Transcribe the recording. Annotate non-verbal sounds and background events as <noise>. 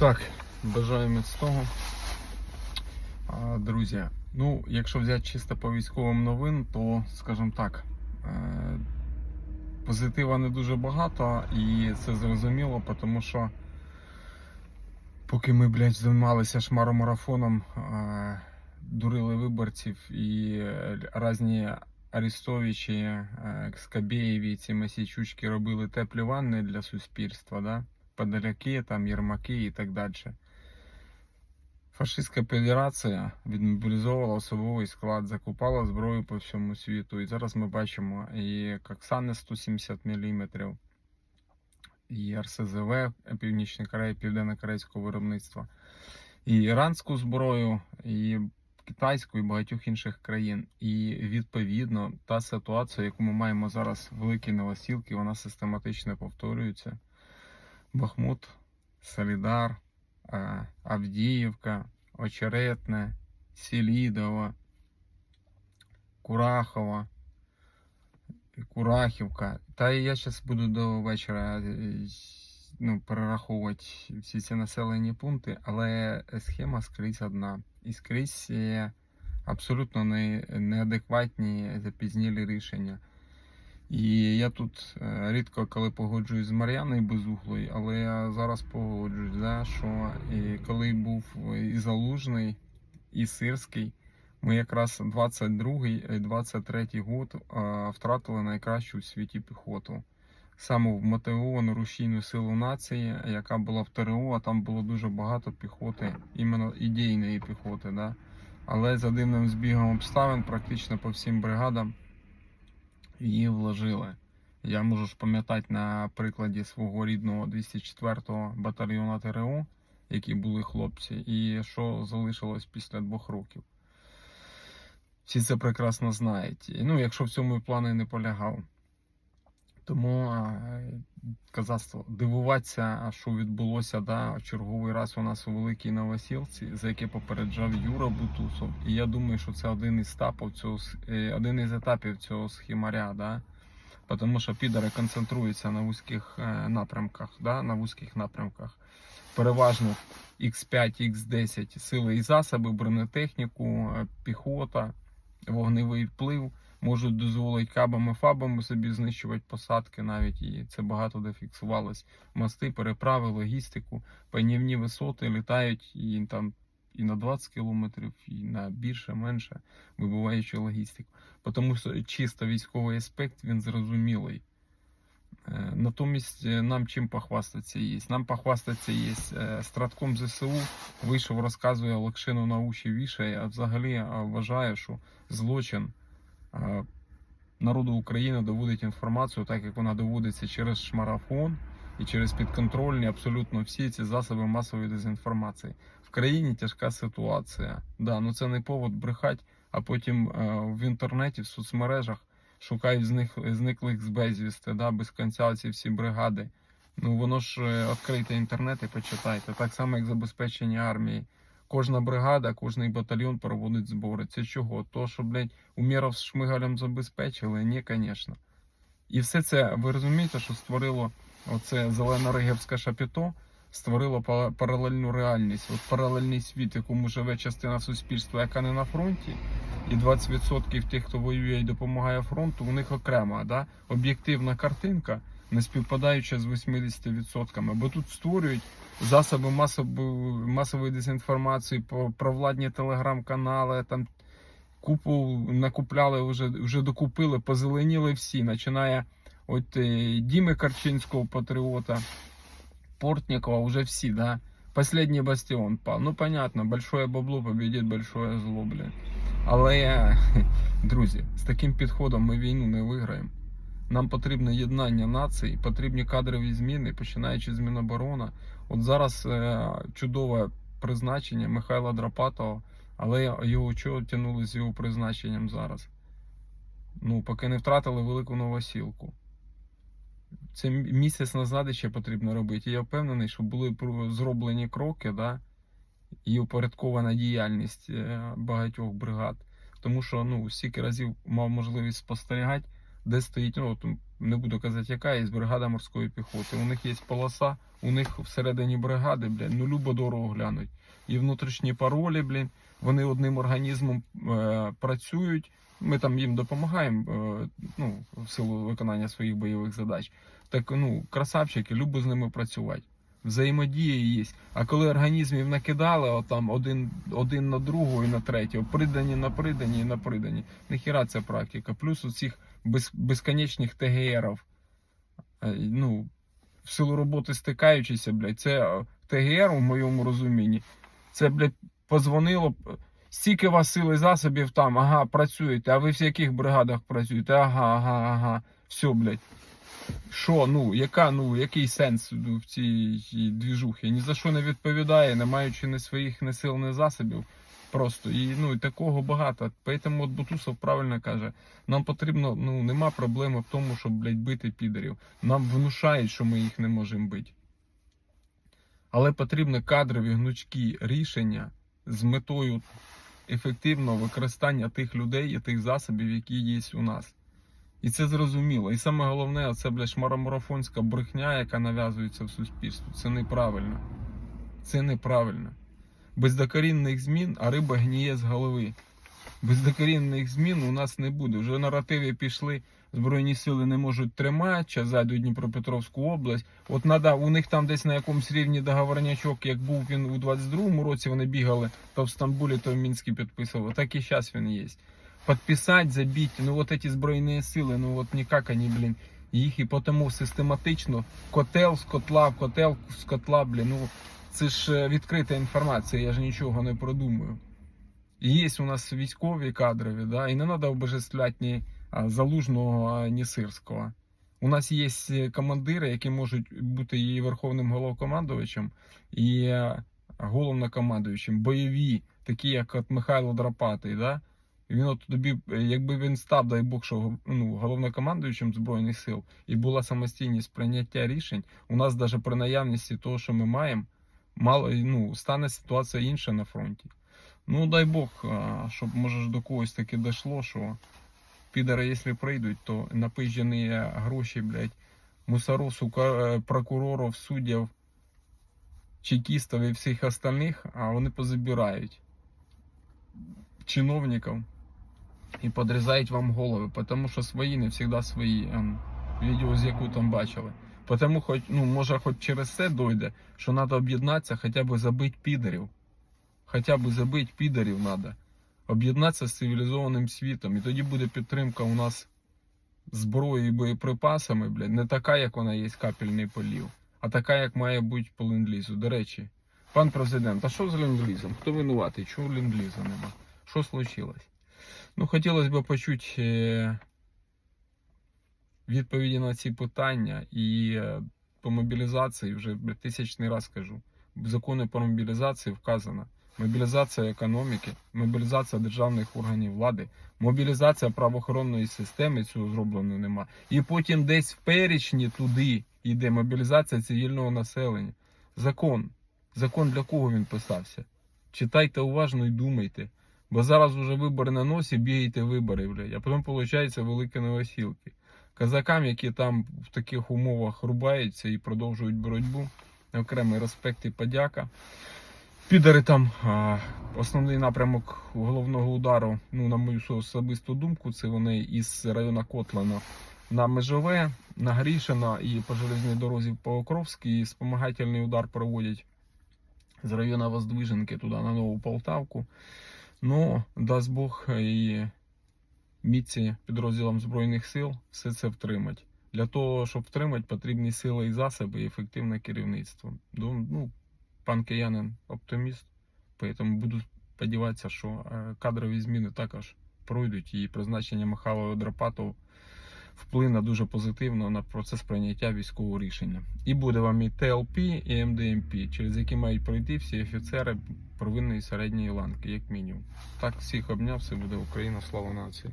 Так, бажаю міцного. Друзі, ну, якщо взяти чисто по військовим новин, то, скажімо так, е, позитива не дуже багато, і це зрозуміло, тому що поки ми, блядь, займалися шмаромарафоном, е, дурили виборців і е, різні Арестовичі, Скабєєві, ці Масійчучки робили теплі ванни для суспільства, да? Подоляки, там, Єрмаки і так далі. Фашистська федерація відмобілізовувала особовий склад, закупала зброю по всьому світу. І зараз ми бачимо і Коксани 170 мм, і РСЗВ Північної Кореї, Південно-Корейського виробництва, і іранську зброю, і китайську, і багатьох інших країн. І відповідно та ситуація, яку ми маємо зараз в Великій Новосілки, вона систематично повторюється. Бахмут, Солідар, Авдіївка, Очеретне, Селідова, Курахова, Курахівка. Та я зараз буду до вечора е, ну, перераховувати всі ці населені пункти, але схема скрізь одна. І скрізь абсолютно неадекватні запізнілі рішення. І я тут е, рідко коли погоджуюсь з Мар'яною Безуглою, але я зараз погоджуюсь, да, що і коли був і Залужний, і Сирський, ми якраз 22-й і 23-й год е, втратили найкращу у світі піхоту. Саме вмотивовану рушійну силу нації, яка була в ТРО, а там було дуже багато піхоти, іменно ідейної піхоти. Да? Але за дивним збігом обставин, практично по всім бригадам її вложили. Я можу ж пам'ятати на прикладі свого рідного 204-го батальйону ТРО, які були хлопці, і що залишилось після двох років. Всі це прекрасно знають. Ну, якщо в цьому і плани не полягав. Тому казацтво, дивуватися, що відбулося да, черговий раз у нас у Великій Новосілці, за яке попереджав Юра Бутусов. І я думаю, що це один із етапів цього е, один із етапів цього схемаря, да? тому що підари концентруються на вузьких е, напрямках, да? на вузьких напрямках. Переважно X5, X10 сили і засоби, бронетехніку, е, піхота, вогневий вплив можуть дозволити кабами, фабами собі знищувати посадки навіть, і це багато де фіксувалось. Мости, переправи, логістику, панівні висоти літають і там і на 20 кілометрів, і на більше, менше, вибиваючи логістику. Тому що чисто військовий аспект він зрозумілий. Е, Натомість е, нам чим похвастатися є? Нам похвастатися є е, стратком ЗСУ вийшов, розказує Лакшину на уші вішає, а взагалі вважає, що злочин народу України доводить інформацію, так як вона доводиться через шмарафон і через підконтрольні абсолютно всі ці засоби масової дезінформації. В країні тяжка ситуація. Да, ну це не повод брехати, а потім е, в інтернеті, в соцмережах шукають зник, зниклих з безвісти, да, без кінця ці всі бригади. Ну воно ж е, відкрийте інтернет і почитайте. Так само, як забезпечення армії. Кожна бригада, кожний батальйон проводить збори. Це чого? То, що, блядь, Умєров з Шмигалем забезпечили? Ні, звісно. І все це, ви розумієте, що створило оце зелено-ригівське шапіто, створило паралельну реальність. От паралельний світ, в якому живе частина суспільства, яка не на фронті, і 20% тих, хто воює і допомагає фронту, у них окрема, да? об'єктивна картинка, не співпадаюча з 80%. Бо тут створюють засоби масової, масової дезінформації, про- провладні телеграм-канали, там купу накупляли, вже, вже докупили, позеленіли всі, починає от е, Діми Карчинського патріота, Портнікова, вже всі, да. Последній бастіон пав. Ну, понятно, большое бабло победить большое зло, блін. Але, <laughs> друзі, з таким підходом ми війну не виграємо. Нам потрібне єднання націй, потрібні кадрові зміни, починаючи з Міноборона. От зараз е, чудове призначення Михайла Драпатова, але його чого тягнули з його призначенням зараз? Ну, поки не втратили велику новосілку. Це місяць назад ще потрібно робити. І я впевнений, що були зроблені кроки, да, і упорядкована діяльність е, багатьох бригад. Тому що ну, стільки разів мав можливість спостерігати, де стоїть. Ну, не буду казати, яка є бригада морської піхоти. У них є полоса, у них всередині бригади, блін, ну любо дорого глянуть. І внутрішні паролі, блін, вони одним організмом е, працюють. Ми там їм допомагаємо е, ну, в силу виконання своїх бойових задач. Так ну, красавчики, любо з ними працювати. Взаємодія є. А коли організмів накидали, отам один, один на другого і на третього, придані на придані і на придані. Нахіра ця практика. Плюс у цих без, безконечних ТГРів. Е, Ну, в силу роботи стикаючися, блядь, це е, ТГР у моєму розумінні. Це, блядь, позвонило. Стільки у вас сил і засобів там, ага, працюєте, а ви в яких бригадах працюєте? Ага, ага, ага. Все, блядь. Що, ну, яка, ну, який сенс в цій двіжухі? Ні за що не відповідає, не маючи ні своїх ні сил, ні засобів. Просто і ну і такого багато. Поэтому от Бутусов правильно каже: нам потрібно, ну нема проблеми в тому, щоб блядь, бити підерів. Нам внушають, що ми їх не можемо бити. Але потрібні кадрові гнучкі рішення з метою ефективного використання тих людей і тих засобів, які є у нас. І це зрозуміло. І саме головне, це бля шмаромарафонська брехня, яка нав'язується в суспільству. Це неправильно. Це неправильно. Без докорінних змін, а риба гніє з голови. Без докорінних змін у нас не буде. Вже наративи пішли, Збройні сили не можуть тримати, час зайдуть Дніпропетровську область. От надо, у них там десь на якомусь рівні договорнячок, як був він у 22-му році, вони бігали то в Стамбулі, то в Мінську підписували. Так і зараз він є. Подписать, забить, ну вот эти збройні сили, ну вот никак они, блін, їх і потому систематично котел з котла, котел з котла, блін, ну це ж е, відкрита інформація, я ж нічого не продумую. Є у нас військові кадрові, да, і не треба обожествляти ні Залужного, ні Сирського. У нас є е, командири, які можуть бути і верховним головкомандувачем, і е, головнокомандуючим, бойові, такі як от Михайло Драпатий, да? Він от тобі, якби він став, дай Бог, що ну, головнокомандуючим Збройних сил і була самостійність прийняття рішень, у нас навіть при наявності того, що ми маємо, мало ну, стане ситуація інша на фронті. Ну, дай Бог, щоб може до когось таки дійшло, що підари, якщо прийдуть, то напижені гроші, блядь, мусоров, сука, е, прокурорів, суддів, чекістів і всіх остальних, а вони позабирають чиновників і подрізають вам голови, тому що свої не завжди свої. Ем, відео, з яку там бачили. Тому, хоч, ну, може, хоч через це дойде, що треба об'єднатися, хоча б забити підарів. Хоча б забити підарів треба. Об'єднатися з цивілізованим світом. І тоді буде підтримка у нас зброєю і боєприпасами, блядь, не така, як вона є капельний полів, а така, як має бути по ленд-лізу. До речі, пан президент, а що з ленд-лізом? Хто винуватий? Чого ленд-лізу нема? Що случилось? Ну, хотілося б почути е, відповіді на ці питання і е, по мобілізації вже тисячний раз кажу. В законі про мобілізацію вказано. Мобілізація економіки, мобілізація державних органів влади, мобілізація правоохоронної системи цього зроблено нема. І потім десь в перечні туди йде мобілізація цивільного населення. Закон. Закон для кого він писався? Читайте уважно і думайте. Бо зараз уже вибори на носі, бігаєте вибори, блядь, а потім виходить великі новосілки. Казакам, які там в таких умовах рубаються і продовжують боротьбу, окремий респект і подяка. Підари там а, основний напрямок головного удару, ну, на мою особисту думку, це вони із району Котлана на Межове, на Грішина і по железній дорозі по Окровській. І спомагательний удар проводять з району Воздвиженки туди на Нову Полтавку. Ну, дасть Бог і міці підрозділам Збройних сил все це втримати. Для того, щоб втримати, потрібні сили і засоби і ефективне керівництво. Ну, пан киянин оптиміст, тому буду сподіватися, що е, кадрові зміни також пройдуть і призначення Михайла Драпатов вплине дуже позитивно на процес прийняття військового рішення. І буде вам і ТЛП, і МДМП, через які мають пройти всі офіцери первинної середньої ланки, як мінімум. Так, всіх обняв, все буде Україна, слава нації.